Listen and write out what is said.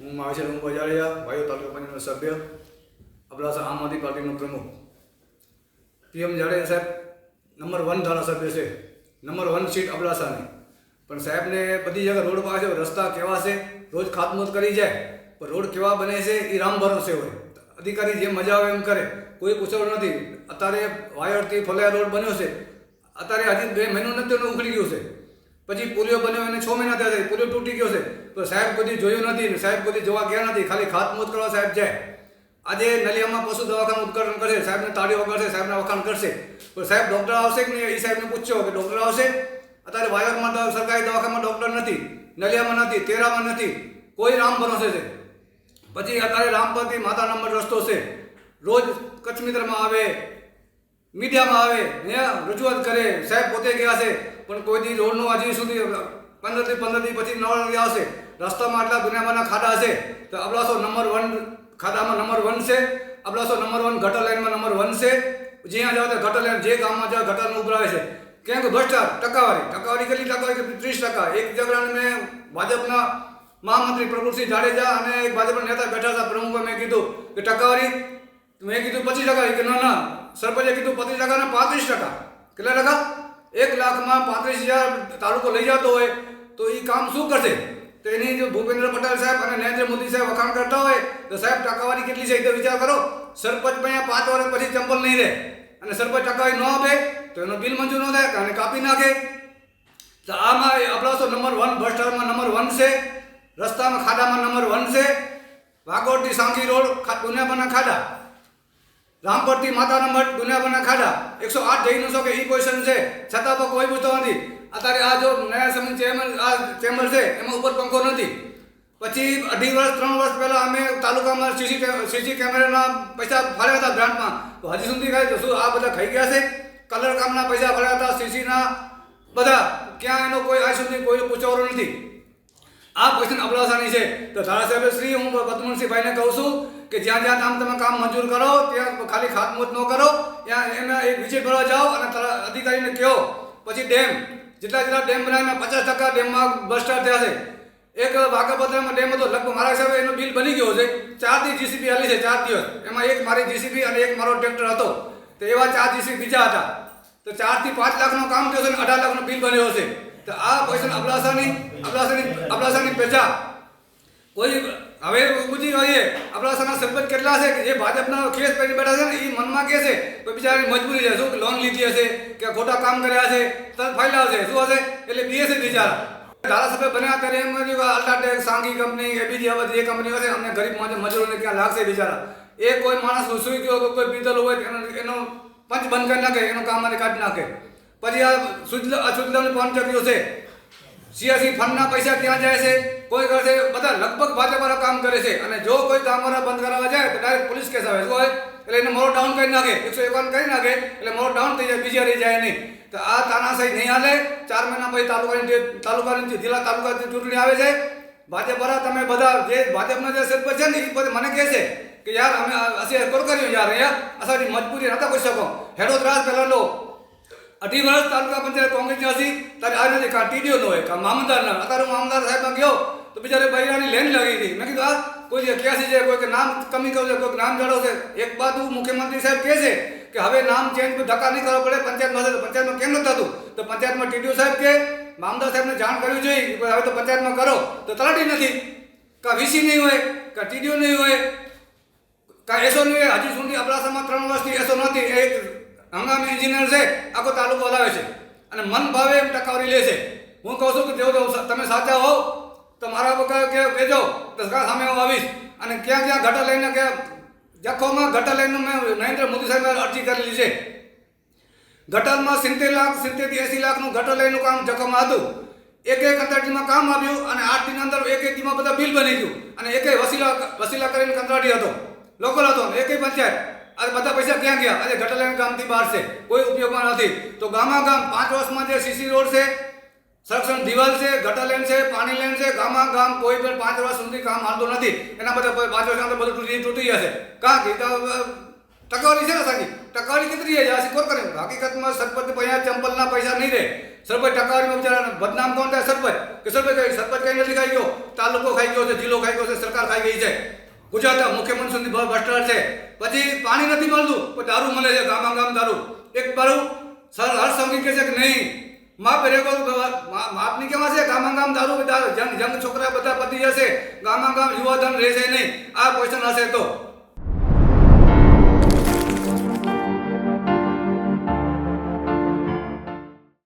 હું માવેશ્વર હું બજારિયા વાયુ તાલુકા પંચાયતનો સભ્ય, અબડાસા આમ આદમી પાર્ટીનો પ્રમુખ. પીએમ જાડેજા સાહેબ નંબર વન ધારાસભ્ય છે, નંબર વન સીટ અબડાસાની. પણ સાહેબને બધી જગ્યા રોડ પાસે રસ્તા કેવા છે, રોજ ખાતમુહૂર્ત કરી જાય, પણ રોડ કેવા બને છે એ રામ ભરોસે હોય. અધિકારી જેમ મજા આવે એમ કરે, કોઈ પૂછવું નથી. અત્યારે વાયરથી ફલાયા રોડ બન્યો છે. અત્યારે હજી બે મહિનો નથી ઉખડી ગયું છે. પછી પોલિયો બન્યો એને છ મહિના થયા છે. પોલિયો તૂટી ગયો છે. તો સાહેબ કોઈ જોયું નથી ને સાહેબ કોઈ જોવા ગયા નથી. ખાલી ખાતમુત કરવા સાહેબ જાય. આજે નલિયામાં પશુ દવાખાનું ઉદઘાટન કરશે. સાહેબને તાળી વગાડશે, સાહેબને વખાણ કરશે. પણ સાહેબ ડૉક્ટર આવશે કે નહીં? એ સાહેબને પૂછ્યો કે ડૉક્ટર આવશે? અત્યારે વાયરમાં સરકારી દવાખાનામાં ડૉક્ટર નથી. નલિયામાં નથી, તેરામાં નથી. કોઈ રામ ભરોસે છે? પછી અત્યારે રામપરથી માતા નંબર રસ્તો છે. રોજ કચ્છ મિત્રમાં આવે, મીડિયામાં આવે રજૂઆત કરે. સાહેબ પોતે ગયા છે. પણ કોઈ દી રોડનું હજી સુધી પંદરથી પંદર દી પછી નવરાત્રી આવશે. રસ્તામાં આટલા દુનિયામાંના ખાડા હશે, તો અબડાસો નંબર વન ખાડામાં નંબર વન છે અબડાસો નંબર વન ગટર લાઇનમાં નંબર વન છે. જ્યાં જાઓ તો ગટર લાઇન જે ગામમાં જાઓ, ગટરનું ઉભરાવે છે. કેમ કે ભ્રષ્ટાચાર, ટકાવારી ટકાવારી કેટલી ટકાવારી ત્રીસ ટકા. એક જગ્યાએ મેં ભાજપના મહામંત્રી પ્રભુસિંહ જાડેજા અને એક ભાજપના નેતા બેઠા હતા પ્રમુખે મેં કીધું કે ટકાવારી, મેં કીધું પચીસ ટકા. કે ના ના, સરપંચે કીધું પચીસ ટકા ને પાંત્રીસ ટકા. કેટલા ટકા? એક લાખમાં પાંત્રીસ હજાર તાલુકો લઈ જતો હોય, તો એ કામ શું કરશે? તો એની જો ભૂપેન્દ્ર પટેલ સાહેબ અને નરેન્દ્ર મોદી સાહેબ વખાણ કરતા હોય, તો સાહેબ ટકાવારી કેટલી છે એ તો વિચાર કરો. સરપંચ અહીંયા પાંચ વર્ષ પછી ચંપલ નહીં રહે. અને સરપંચ ટકાવારી ન આપે, તો એનો બિલ મંજૂર ન થાય અને કાપી નાખે. તો આમાં અબડાસો નંબર વન ભ્રષ્ટાચારમાં નંબર વન છે, રસ્તામાં ખાડામાં નંબર વન છે. વાગોડથી સાંગી રોડ દુનિયાભરના ખાડા. રામપરથી માતાના મઠ દુનિયાભરના ખાડા. એકસો આઠ જઈ નો કે ઈ પોઝિશન છે. છતાં પણ કોઈ પૂછતો નથી. અત્યારે આ જો નયા સમય ચેમ્બર આ ચેમ્બર છે, એમાં ઉપર પંખો નથી. પછી અઢી વર્ષ, ત્રણ વર્ષ પહેલાં અમે તાલુકામાં સીસી સીસી કેમેરાના પૈસા ફાળ્યા હતા ગ્રાન્ટમાં તો હજી સુધી તો શું આ બધા ખાઈ ગયા છે? કલર કામના પૈસા ફાળ્યા હતા સીસીના બધા ક્યાં એનો કોઈ આજ સુધી કોઈ પૂછવાનો નથી. આ ક્વેશ્ચન અબડાસાની છે. તો ધારાસભ્ય શ્રી, હું પદ્મનસિંહભાઈને કહું છું કે જ્યાં જ્યાં કામ તમે કામ મંજૂર કરો, ત્યાં ખાલી ખાતમુહૂર્ત ન કરો, ત્યાં એના એક વિઝિટ ભરવા જાઓ અને અધિકારીને કહો. પછી ડેમ, જેટલા જેટલા ડેમ બનાવીને પચાસ ટકા ડેમમાં ભ્રષ્ટાચાર થયા છે. એક વાઘાપત્રમાં ડેમ હતો, લગભગ મારા હિસાબે એનો બિલ બની ગયો છે ચાર દી જીસીબી હાલી છે, ચાર દિવસ. એમાં એક મારી જીસીબી અને એક મારો ટ્રેક્ટર હતો. તો એવા ચાર જીસીબી બીજા હતા. તો ચારથી પાંચ લાખનું કામ થયું છે અને અઢાર લાખનું બિલ બન્યો છે તો આ ક્વેશ્ચન અબડાસાની અબડાસાની અબડાસાની પ્રજા. કોઈ હવે પૂછી હોઈએ અબડાસાના સરપંચ કેટલા છે? કે જે ભાજપના કેસ કરી બેઠા છે ને એ મનમાં કહે છે, તો બિચારાની મજબૂરી છે. શું લોન લીધી હશે? કે ખોટા કામ કર્યા છે તરત ફાઇલ આવશે. શું હશે? એટલે બીએ છે બિચારા. ધારાસભ્ય બન્યા ત્યારે એમ કહ્યું કે અલ્ટ્રાટેક સાંગી કંપની કે બીજી આ જે કંપની હશે અમને ગરીબ મજ- મજૂરોને ક્યાં લાગશે બિચારા? એ કોઈ માણસ સુઈ ગયો કોઈ પીતલ હોય એનો એનો પંચ બંધ કરી નાખે, એનું કામ મને કાઢી નાખે. પછી આ સુજલ અસુજલની ફોન ચક્યો છે. સિયાસી ફંડના પૈસા ત્યાં જાય છે કોઈ કરશે બધા લગભગ ભાજપવાળા કામ કરે છે અને જો કોઈ કામવાળા બંધ કરાવવા જાય તો ડાયરેક્ટ પોલીસ કેસ આવે હોય એટલે એને મોરો ડાઉન કરી નાખે એકસો એકાવન કરી નાખે એટલે મોરો ડાઉન થઈ જાય બીજા રહી જાય નહીં તો આ તાનાશાહી નહીં હાલે ચાર મહિના પછી તાલુકાની તાલુકાની જિલ્લા તાલુકાની ચૂંટણી આવે છે ભાજપવાળા તમે બધા જે ભાજપના જે સરપંચ છે ને એ બધા મને કહે છે કે યાર અમે અસી કરો કર્યું યાર અહીંયા અસાડી મજબૂરી નતા કરી શકો હેડો ત્રાસ પહેલાં લો અઢી વર્ષ તાલુકા પંચાયત કોંગ્રેસની હતી, ત્યારે આ નથી કાં ટીડીઓ નો હોય. કાં મામલદાર ના અત્યારે હું મામલદાર સાહેબમાં ગયો, તો બિચારે બૈરાની લેન લાગી હતી. મેં કીધું કોઈ જે છે, કોઈ કે નામ કમી કરવું છે, કોઈ નામ જાડો છે. એક બાજુ મુખ્યમંત્રી સાહેબ કહે છે કે હવે નામ ચેન્જ ધક્કા નહીં કરવા પડે, પંચાયતમાં તો પંચાયતમાં કેમ નથી થતું? તો પંચાયતમાં ટીડીઓ સાહેબ કે મામદાર સાહેબને જાણ કરવી જોઈએ, કે હવે તો પંચાયતમાં કરો. તો તલાટી નથી. કાં વીસી નહીં હોય, કાં ટીડીઓ નહીં હોય કાંઈ એસો નહીં હજી સુધી અબડાસામાં ત્રણ વર્ષથી એસો નથી એક હંગામી એન્જિનિયર છે, આખો તાલુકો હલાવે છે. અને મન ભાવે એમ ટકાવારી લે છે. હું કહું છું કે જો તમે સાચા હોવ, તો મારા વગર કે કહેજો તો સામે હું આવીશ. અને ક્યાં ક્યાં ઘટા લઈને કે જખોમાં ઘટા લઈને મેં નરેન્દ્ર મોદી સાહેબે અરજી કરેલી છે. ગટરમાં સિત્તેર લાખ સિત્તેરથી એસી લાખનું ગટર લઈનું કામ જખોમાં હતું. એક એક કંત્રાટીમાં કામ આવ્યું અને આઠ દિન અંદર એક એક દીમાં બધા બિલ બની ગયું. અને એકે વસીલા વસીલા કરીને કંત્રાટી હતો. લોકલ હતો એકે પંચાયત. આજે બધા પૈસા ક્યાં ગયા? અરે ગટર લાઈન ગામથી બહાર છે. કોઈ ઉપયોગમાં નથી. તો ગામા ગામ પાંચ વર્ષમાં જે સીસી રોડ છે, સંરક્ષણ દિવાલ છે ગટર લાઈન છે, પાણી લાઈન છે ગામા ગામ કોઈ પણ પાંચ વર્ષ સુધી કામ હાલતું નથી. એના બધા પાંચ વર્ષ બધું તૂટી તૂટી જશે. કાં કે ટકાવારી છે ને સાચી? ટકાવારી કેટલી છે? આ કોર કરે. હકીકતમાં સરપંચ પૈસા, ચંપલના પૈસા નહીં રહે. સરપંચ ટકાવારીમાં બિચારા બદનામ કોણ થાય? સરપંચ. કે સરપંચ સરપંચ કઈ નથી ખાઈ ગયો? તાલુકો ખાઈ ગયો છે, જિલ્લો ખાઈ ગયો છે, સરકાર ખાઈ ગઈ છે. ગુજરાતના મુખ્યમંત્રી ભાવ ભ્રષ્ટાચાર છે. પછી પાણી નથી મળતું. પણ દારૂ મળે છે ગામા ગામ દારૂ. એક સર હર્ષ સંઘી કહે છે કે નહીં, માપ રેકો માપની કેવા છે? ગામા ગામ દારૂ જંગ જંગ છોકરા બધા પતી જશે. ગામા ગામ યુવાધન રહેશે નહીં. આ ક્વેશ્ચન હશે તો.